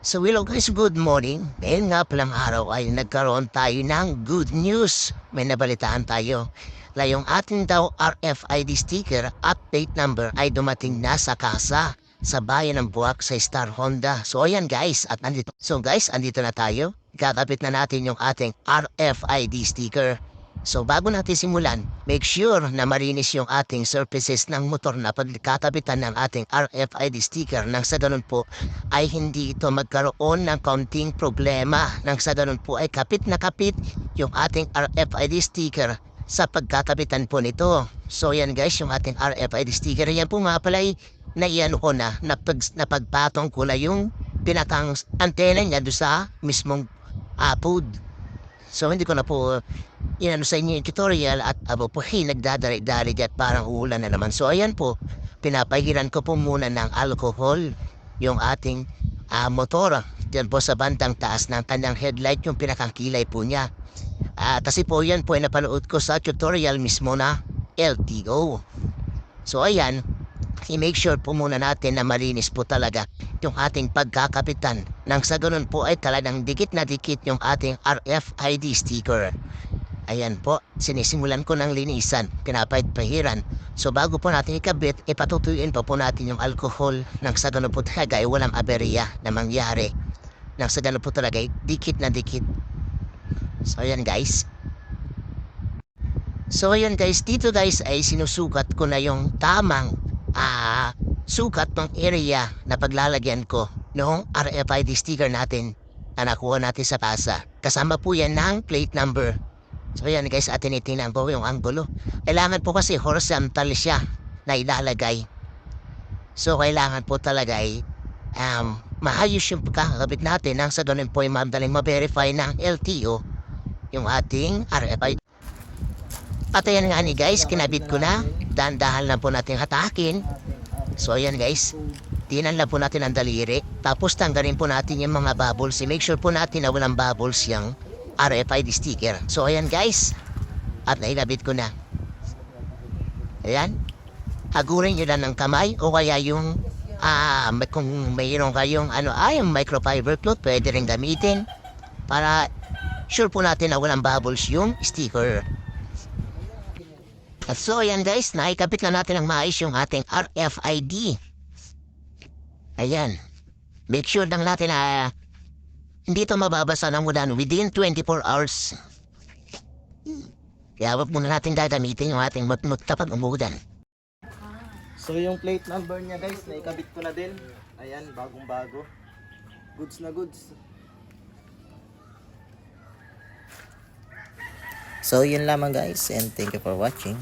So hello guys, good morning. Ngayon nga palang araw ay nagkaroon tayo ng good news. May nabalitaan tayo. Na yung ating daw RFID sticker update number ay dumating na sa kasa sa bayan ng Buwak sa Star Honda. So ayan guys, at andito. So guys, andito na tayo. Kakapit na natin yung ating RFID sticker. So bago natin simulan, make sure na marinis yung ating surfaces ng motor na pagkakapitan ng ating RFID sticker nang sa ganun po ay hindi ito magkaroon ng kaunting problema nang sa ganun po ay kapit na kapit yung ating RFID sticker sa pagkakapitan po nito. So yan guys, yung ating RFID sticker, yan po nga pala ay naiyan ko na, napag, napagpatong ko na yung pinakang antena niya doon sa mismong apod. So hindi ko na po uh, inano sa inyo yung tutorial at abo po hey, nagdadari-dari at parang ulan na naman. So ayan po, pinapahiran ko po muna ng alcohol yung ating ah, motor. Diyan po sa bandang taas ng kanyang headlight yung pinakangkilay po niya. Ah, kasi po yan po ay napanood ko sa tutorial mismo na LTO. So ayan, i-make sure po muna natin na malinis po talaga yung ating pagkakapitan. Nang sa ganun po ay talagang dikit na dikit yung ating RFID sticker. Ayan po, sinisimulan ko ng linisan, pinapahid-pahiran. So bago po natin ikabit, ipatutuyuin pa po natin yung alcohol nang sa ganun po talaga ay walang aberya na mangyari. Nang sa ganun po talaga ay dikit na dikit. So ayan guys. So ayan guys, dito guys ay sinusukat ko na yung tamang ah sukat ng area na paglalagyan ko noong RFID sticker natin na nakuha natin sa pasa. Kasama po yan ng plate number. So yan guys, atin itinan po yung anggulo. Kailangan po kasi horizontal siya na ilalagay. So kailangan po talaga ay um, maayos yung pagkakabit natin nang sa ganun po ay madaling ma-verify ng LTO yung ating RFID. At ayan nga ni guys, kinabit ko na. Dahan-dahan lang po natin hatakin. So ayan guys, tinan lang po natin ang daliri. Tapos tanggalin po natin yung mga bubbles. I-make sure po natin na walang bubbles yung RFID sticker. So ayan guys, at nailabit ko na. Ayan. Hagurin nyo lang ng kamay o kaya yung ah may- kung mayroon kayong ano ay yung microfiber cloth pwede rin gamitin para sure po natin na walang bubbles yung sticker. At so ayan guys, naikabit na natin ang maayos yung ating RFID. Ayan. Make sure lang natin na hindi ito mababasa ng ulan within 24 hours. Kaya wag muna natin gagamitin yung ating mutmut kapag umuulan. So yung plate number niya guys, naikabit ko na din. Ayan, bagong bago. Goods na goods. So yun lamang guys and thank you for watching.